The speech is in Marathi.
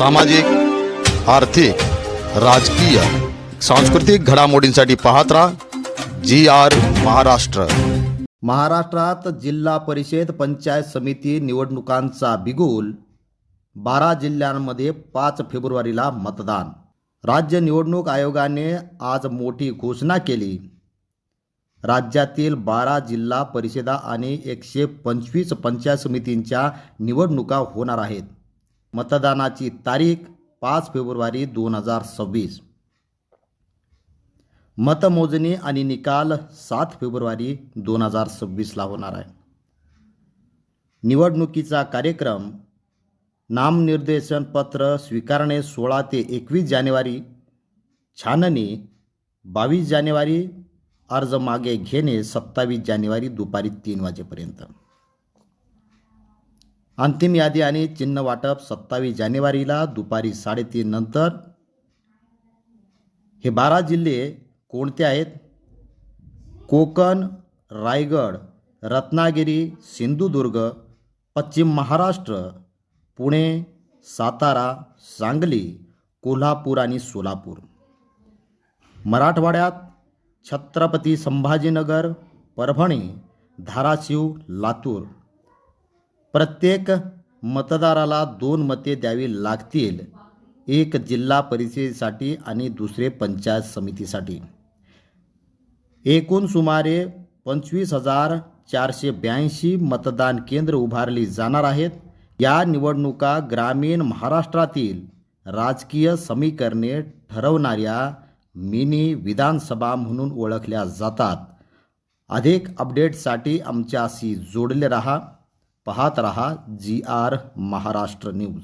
सामाजिक आर्थिक राजकीय सांस्कृतिक घडामोडींसाठी पाहत राहा जी आर महाराष्ट्र. महाराष्ट्रात जिल्हा परिषद पंचायत समिती निवडणुकांचा बिगुल बारा जिल्ह्यांमध्ये पाच फेब्रुवारीला मतदान. राज्य निवडणूक आयोगाने आज मोठी घोषणा केली. राज्यातील बारा जिल्हा परिषदा आणि एकशे पंचवीस पंचायत समितींच्या निवडणुका होणार आहेत. मतदानाची तारीख पाच फेब्रुवारी दोन हजार सव्वीस. मतमोजणी आणि निकाल सात फेब्रुवारी दोन हजार सव्वीसला होणार आहे. निवडणुकीचा कार्यक्रम नामनिर्देशन पत्र स्वीकारणे सोळा ते एकवीस जानेवारी छाननी बावीस जानेवारी अर्ज मागे घेणे सत्तावीस जानेवारी दुपारी तीन वाजेपर्यंत. अंतिम यादी आणि चिन्ह वाटप सत्तावीस जानेवारीला दुपारी साडेतीन नंतर. हे बारा जिल्हे कोणते आहेत? कोकण रायगड रत्नागिरी सिंधुदुर्ग पश्चिम महाराष्ट्र पुणे सातारा सांगली कोल्हापूर आणि सोलापूर. मराठवाड्यात छत्रपती संभाजीनगर परभणी धाराशिव लातूर. प्रत्येक मतदाराला दोन मते द्यावी लागतील. एक जिल्हा परिषदेसाठी आणि दुसरे पंचायत समितीसाठी. एकूण सुमारे पंचवीस हजार चारशे ब्याऐंशी मतदान केंद्र उभारली जाणार आहेत. या निवडणुका ग्रामीण महाराष्ट्रातील राजकीय समीकरणे ठरवणाऱ्या मिनी विधानसभा म्हणून ओळखल्या जातात. अधिक अपडेटसाठी आमच्याशी जोडले रहा. पाहत रहा जी आर महाराष्ट्र न्यूज.